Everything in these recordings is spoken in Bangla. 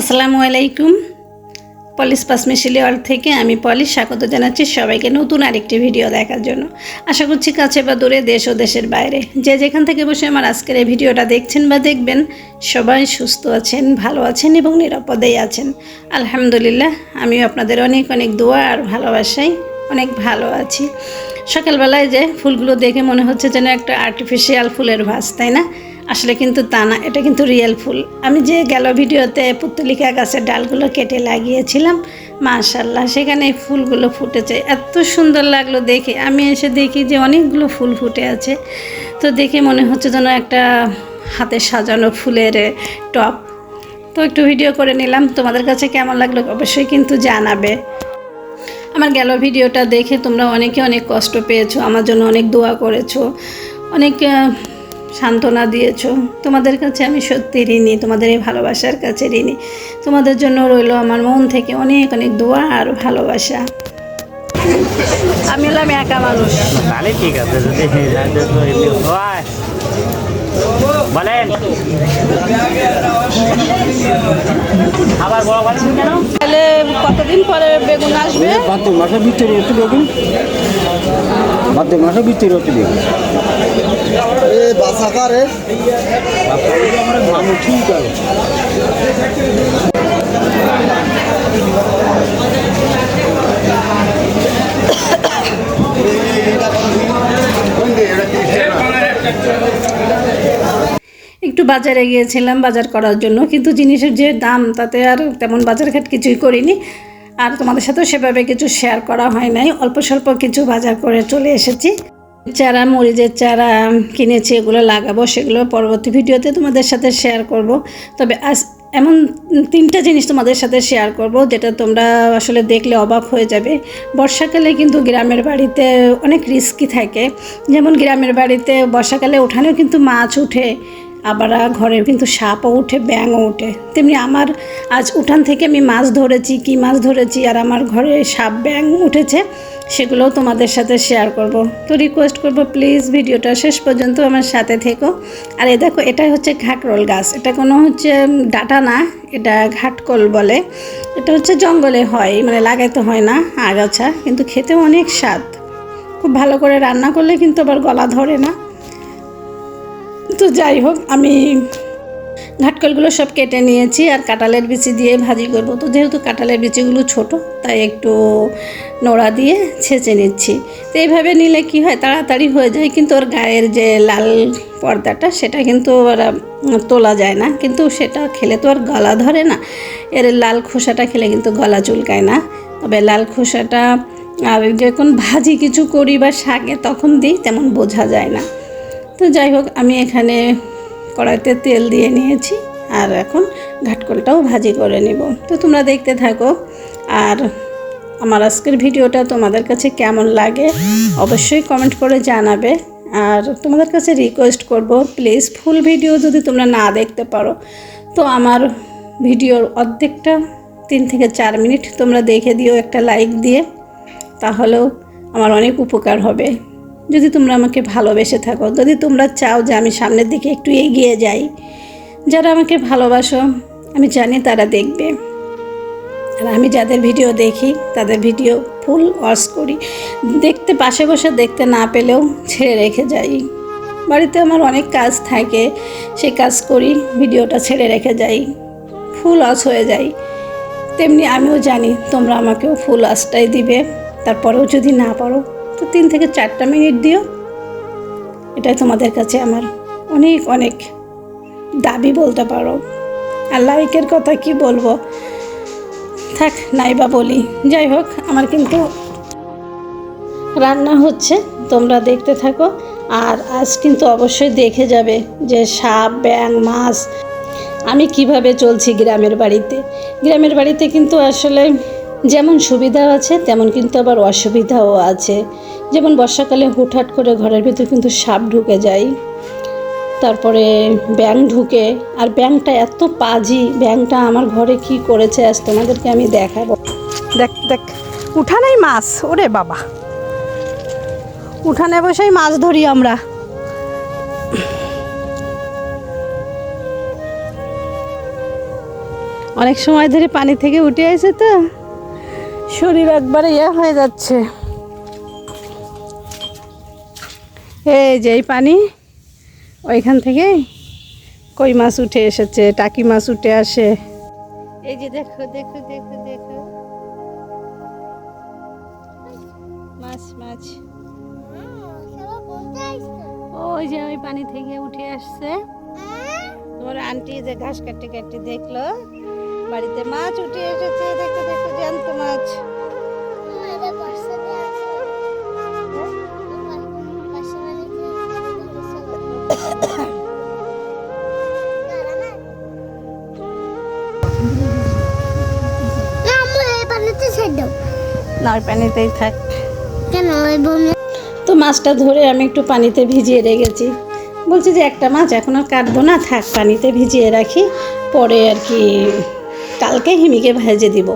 আসসালামু আলাইকুম। পলিশ পাসমিশিলি অল থেকে আমি পলিশ স্বাগত জানাচ্ছি সবাইকে নতুন আরেকটি ভিডিও দেখার জন্য। আশা করছি কাছে বা দূরে দেশ ও দেশের বাইরে। যে যেখান থেকে বসে আমার আজকের এই ভিডিওটা দেখছেন বা দেখবেন, সবাই সুস্থ আছেন, ভালো আছেন এবং নিরাপদেই আছেন। আলহামদুলিল্লাহ, আমিও আপনাদের অনেক অনেক দোয়া আর ভালোবাসাই অনেক ভালো আছি। সকালবেলায় যে ফুলগুলো দেখে মনে হচ্ছে যেন একটা আর্টিফিশিয়াল ফুলের ভাস তাই না? আসলে কিন্তু তা না, এটা কিন্তু রিয়েল ফুল। আমি যে গেল ভিডিওতে পুত্তলিকা গাছের ডালগুলো কেটে লাগিয়েছিলাম মাশাল্লাহ সেখানে ফুলগুলো ফুটেছে। এত সুন্দর লাগল দেখে। আমি এসে দেখি যে অনেকগুলো ফুল ফুটে আছে। তো দেখে মনে হচ্ছে যেন একটা হাতে সাজানো ফুলের টপ। তো একটু ভিডিও করে নিলাম, তোমাদের কাছে কেমন লাগল অবশ্যই কিন্তু জানাবে। আমার গেল ভিডিওটা দেখে তোমরা অনেকে অনেক কষ্ট পেয়েছ, আমার জন্য অনেক দোয়া করেছ। অনেক সান্ত্বনা দিয়েছ। তোমাদের কাছে আমি সত্যি ঋণী তোমাদের এই ভালোবাসার কাছে ঋণী। তোমাদের জন্য রইল আমার মন থেকে অনেক অনেক দোয়া আর ভালোবাসা। আমি হলাম একা মানুষ। তাহলে ঠিক আছে যদি বলেন। আবার বড় বলছেন কেন? তাহলে কতদিন পরে বেগুন আসবে? ভাদ্র মাসের ভিতরে হতে বেগুন। ভাদ্র মাসের ভিতরে হতে বেগুন। একটু বাজারে গিয়েছিলাম, বাজার করার জন্য। কিন্তু জিনিসের যে দাম, তাতে আর তেমন বাজার ঘাট কিছুই করিনি। আর তোমাদের সাথেও সেভাবে কিছু শেয়ার করা হয় নাই। অল্প স্বল্প কিছু বাজার করে চলে এসেছি। চারা, মরিচের চারা কিনেছি, এগুলো লাগাবো, সেগুলো পরবর্তী ভিডিওতে তোমাদের সাথে শেয়ার করব। তবে আজ এমন তিনটা জিনিস তোমাদের সাথে শেয়ার করব, যেটা তোমরা আসলে দেখলে অবাক হয়ে যাবে। বর্ষাকালে কিন্তু গ্রামের বাড়িতে অনেক রিস্কি থাকে। যেমন গ্রামের বাড়িতে বর্ষাকালে ওঠানেও কিন্তু মাছ উঠে আবার ঘরের কিন্তু সাপও উঠে, ব্যাঙও উঠে। তেমনি আমার আজ উঠান থেকে আমি মাছ ধরেছি, কি মাছ ধরেছি, আর আমার ঘরে সাপ, ব্যাঙ উঠেছে, সেগুলোও তোমাদের সাথে শেয়ার করব। তো রিকোয়েস্ট করব প্লিজ ভিডিওটা শেষ পর্যন্ত আমার সাথে থেকো। আর এই দেখো এটা হচ্ছে ঘাটরোল গাছ। এটা কোনো হচ্ছে ডাটা না, এটা ঘাটকল বলে। এটা হচ্ছে জঙ্গলে হয় মানে লাগাইতে হয় না, আগাছা, কিন্তু খেতেও অনেক স্বাদ। খুব ভালো করে রান্না করলে কিন্তু আবার গলা ধরে না। তো যাই হোক, আমি ঘাটকলগুলো সব কেটে নিয়েছি আর কাঁঠালের বিচি দিয়ে ভাজি করব। তো যেহেতু কাঁঠালের বিচিগুলো ছোট, তাই একটু নোড়া দিয়ে ছেঁচে নিচ্ছি। তো এইভাবে নিলে কি হয়, তাড়াতাড়ি হয়ে যায়, কিন্তু ওর গায়ের যে লাল পর্দাটা, সেটা কিন্তু ওর তোলা যায় না। কিন্তু সেটা খেলে তো আর গলা ধরে না। এর লাল খোসাটা খেলে কিন্তু গলা চুলকায় না। তবে লাল খোসাটা আর যখন ভাজি কিছু করি বা শাকে, তখন দিই, তেমন বোঝা যায় না। তো যাই হোক, আমি এখানে কড়াইতে তেল দিয়ে নিয়েছি আর এখন ঘাটকলটাও ভাজি করে নেব। তো তোমরা দেখতে থাকো আর আমার আজকের ভিডিওটা তোমাদের কাছে কেমন লাগে অবশ্যই কমেন্ট করে জানাবে। আর তোমাদের কাছে রিকোয়েস্ট করব প্লিজ ফুল ভিডিও যদি তোমরা না দেখতে পারো, তো আমার ভিডিওর অর্ধেকটা তিন থেকে চার মিনিট তোমরা দেখে দিও একটা লাইক দিয়ে, তাহলেও আমার অনেক উপকার হবে। যদি তোমরা আমাকে ভালোবেসে থাকো, যদি তোমরা চাও যে আমি সামনের দিকে একটু এগিয়ে যাই, যারা আমাকে ভালোবাসো, আমি জানি তারা দেখবে। আর আমি যাদের ভিডিও দেখি, তাদের ভিডিও ফুল ওয়াচ করি। দেখতে, পাশে বসে দেখতে না পেলেও ছেড়ে রেখে যাই। বাড়িতে আমার অনেক কাজ থাকে, সেই কাজ করি, ভিডিওটা ছেড়ে রেখে যাই। ফুল ওয়াচ হয়ে যায় তেমনি আমিও জানি তোমরা আমাকেও ফুল ওয়াচটাই দিবে। তারপরেও যদি না পারো তো তিন থেকে চারটা মিনিট দিও। এটাই তোমাদের কাছে আমার অনেক অনেক দাবি বলতে পারো। আর লাইকের কথা কি বলব? থাক, নাইবা বলি। যাই হোক, আমার কিন্তু রান্না হচ্ছে, তোমরা দেখতে থাকো। আর আজ কিন্তু অবশ্যই দেখে যাবে যে সাপ ব্যাং মাছ, আমি কীভাবে চলছি গ্রামের বাড়িতে। গ্রামের বাড়িতে কিন্তু আসলে যেমন সুবিধা আছে, তেমন কিন্তু আবার অসুবিধাও আছে। যেমন বর্ষাকালে হুটহাট করে ঘরের ভিতর কিন্তু সাপ ঢুকে যায়। তারপরে ব্যাং ঢুকে। আর ব্যাংটা এত পাজি ব্যাংটা আমার ঘরে কি করেছে আজ তোমাদেরকে আমি দেখাবো। দেখ দেখ, উঠানেই মাছ, ওরে বাবা। উঠানে বসেই মাছ ধরি আমরা। অনেক সময় ধরে পানি থেকে উঠে আসে তো শরীর একবারে ইয়ে হয়ে যাচ্ছে। এই যে এই পানি ওইখান থেকে কই মাছ উঠে এসেছে টাকি মাছ উঠে আসে। এই যে দেখো দেখো দেখো দেখো। মাছ মাছ। ওই যে ওই পানি থেকে উঠে আসছে। তোমার আন্টি যে ঘাস কাটতে কাটতে দেখল। বাড়িতে মাছ উঠে এসেছে দেখতে দেখতে জ্যান্ত মাছ। না ওই পানিতেই থাক। কেন ওই তো মাছটা ধরে আমি একটু পানিতে ভিজিয়ে রেখেছি। বলছি যে একটা মাছ এখন আর কাটবো না থাক পানিতে ভিজিয়ে রাখি। পরে আর কি কালকে হিমিকে ভেজে দিব।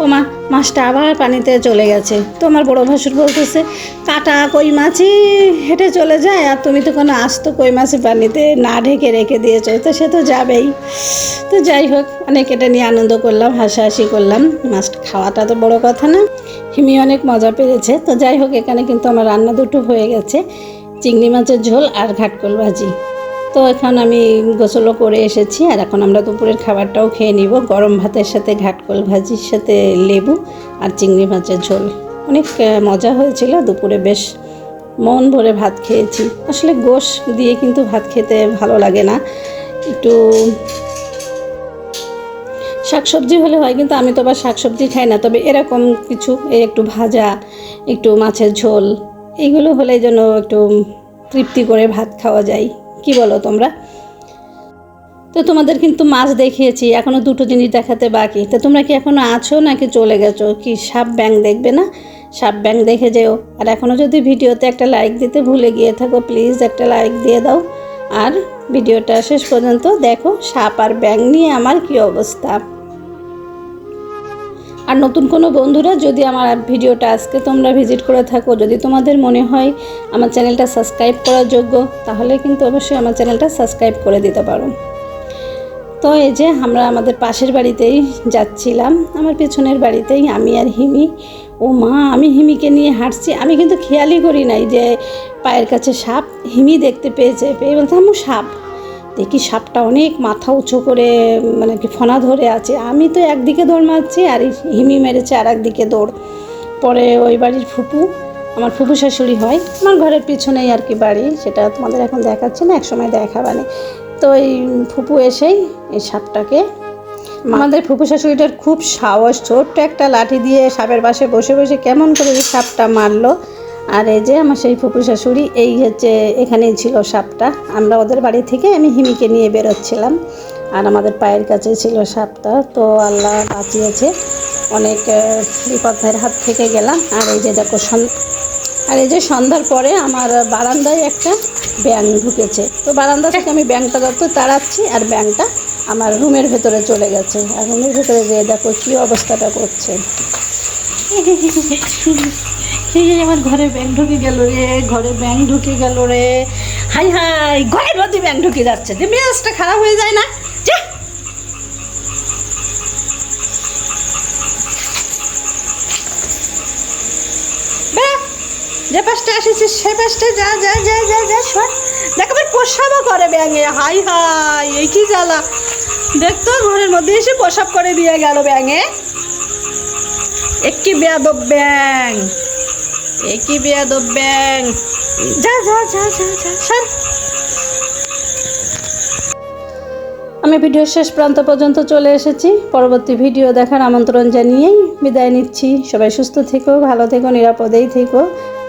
ও মা, মাছটা আবার পানিতে চলে গেছে। তো আমার বড় ভাসুর বলতেছে, কাটা কই মাছই হেঁটে চলে যায় আর তুমি তো কোনো আস্ত কই মাছই পানিতে না ঢেকে রেখে দিয়েছ। তো সে তো যাবেই। তো যাই হোক, অনেক এটা নিয়ে আনন্দ করলাম, হাসাহাসি করলাম। মাছটা খাওয়াটা তো বড় কথা না। হিমি অনেক মজা পেয়েছে। তো যাই হোক, এখানে কিন্তু আমার রান্না দুটো হয়ে গেছে। চিংড়ি মাছের ঝোল আর ঘাটকল ভাজি। তো এখন আমি গোসলও করে এসেছি, আর এখন আমরা দুপুরের খাবারটাও খেয়ে নিব। গরম ভাতের সাথে ঘাটকল ভাজির সাথে লেবু আর চিংড়ি মাছের ঝোল। অনেক মজা হয়েছিল, দুপুরে বেশ মন ভরে ভাত খেয়েছি। আসলে গোশ দিয়ে কিন্তু ভাত খেতে ভালো লাগে না। একটু শাকসবজি হলে হয়, কিন্তু আমি তো আবার শাকসবজি খাই না। তবে এরকম কিছু, এই একটু ভাজা, একটু মাছের ঝোল, এইগুলো হলে যেন একটু তৃপ্তি করে ভাত খাওয়া যায়। কি বলো তোমরা? তো তোমাদের কিন্তু মাছ দেখিয়েছি এখনও দুটো জিনিস দেখাতে বাকি। তো তোমরা কি এখনও আছো নাকি চলে গেছো? কি সাপ ব্যাং দেখবে না? সাপ ব্যাং দেখে যেও। আর এখনও যদি ভিডিওতে একটা লাইক দিতে ভুলে গিয়ে থাকো প্লিজ একটা লাইক দিয়ে দাও। আর ভিডিওটা শেষ পর্যন্ত দেখো, সাপ আর ব্যাং নিয়ে আমার কি অবস্থা? আর নতুন কোনো বন্ধুরা যদি আমার ভিডিওটা আজকে তোমরা ভিজিট করে থাকো, যদি তোমাদের মনে হয় আমার চ্যানেলটা সাবস্ক্রাইব করার যোগ্য, তাহলে কিন্তু অবশ্যই আমার চ্যানেলটা সাবস্ক্রাইব করে দিতে পারো। তো এই যে আমরা আমাদের পাশের বাড়িতেই যাচ্ছিলাম, আমার পেছনের বাড়িতেই আমি আর হিমি। ও মা, আমি হিমিকে নিয়ে হাঁটছি, আমি কিন্তু খেয়ালই করি নাই যে পায়ের কাছে সাপ। হিমি দেখতে পেয়েছে পেয়ে বলতে আমি সাপ। দেখি সাপটা অনেক মাথা উঁচু করে মানে কি ফনা ধরে আছে। আমি তো একদিকে দৌড় মারছি আর হিমি মেরেছে আর একদিকে দৌড়। পরে ওই বাড়ির ফুপু আমার ফুপু শাশুড়ি হয়। আমার ঘরের পিছনেই আর কি বাড়ি সেটা তোমাদের এখন দেখাচ্ছে না একসময় দেখাবানে। তো এই ফুপু এসেই এই সাপটাকে আমাদের ফুপু শাশুড়িটার খুব সাহস ছোট্ট একটা লাঠি দিয়ে সাপের পাশে বসে বসে কেমন করে এই সাপটা মারলো। আর এই যে আমার সেই ফুপু শাশুড়ি, এই হচ্ছে এখানেই ছিল সাপটা। আমরা ওদের বাড়ি থেকে আমি হিমিকে নিয়ে বেরোচ্ছিলাম। আর আমাদের পায়ের কাছে ছিল সাপটা। তো আল্লাহ বাঁচিয়েছে। অনেক বিপদের হাত থেকে গেলাম। আর এই যে দেখো আর এই যে সন্ধ্যার পরে আমার বারান্দায় একটা ব্যাং ঢুকেছে। তো বারান্দা থেকে আমি ব্যাংটা যত তাড়াচ্ছি আর ব্যাংটা আমার রুমের ভেতরে চলে গেছে। আর রুমের ভেতরে যেয়ে দেখো কী অবস্থাটা করছে। এই আমার ঘরে ব্যাং ঢুকে গেল রে, ঘরে ব্যাং ঢুকে গেল রে। হাই হাই ঘরের মধ্যে ব্যাং ঢুকে যাচ্ছে। যে মেজাজটা খারাপ হয়ে যায় না, যা। পাশটা আসিস সে পাশটা যা যা যা যা যা শোন দেখ আবার প্রসাবও করে ব্যাঙে। হাই হাই, এই কি জ্বালা। দেখতো ঘরের মধ্যে এসে প্রসাব করে দিয়ে গেল ব্যাঙে। একটি বেয়াদব ব্যাং একই বেয়াদব ব্যাং? যা যা যা যা যা, সর। আমি ভিডিওর শেষ প্রান্ত পর্যন্ত চলে এসেছি। পরবর্তী ভিডিও দেখার আমন্ত্রণ জানিয়েই বিদায় নিচ্ছি। সবাই সুস্থ থেকো, ভালো থেকো, নিরাপদেই থেকো।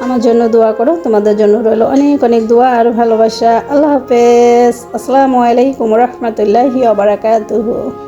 আমার জন্য দোয়া করো। তোমাদের জন্য রইল অনেক অনেক দোয়া আর ভালোবাসা। আল্লাহ হাফেজ। আসসালামু আলাইকুম রহমতুল্লাহি ওবরাকাতুহু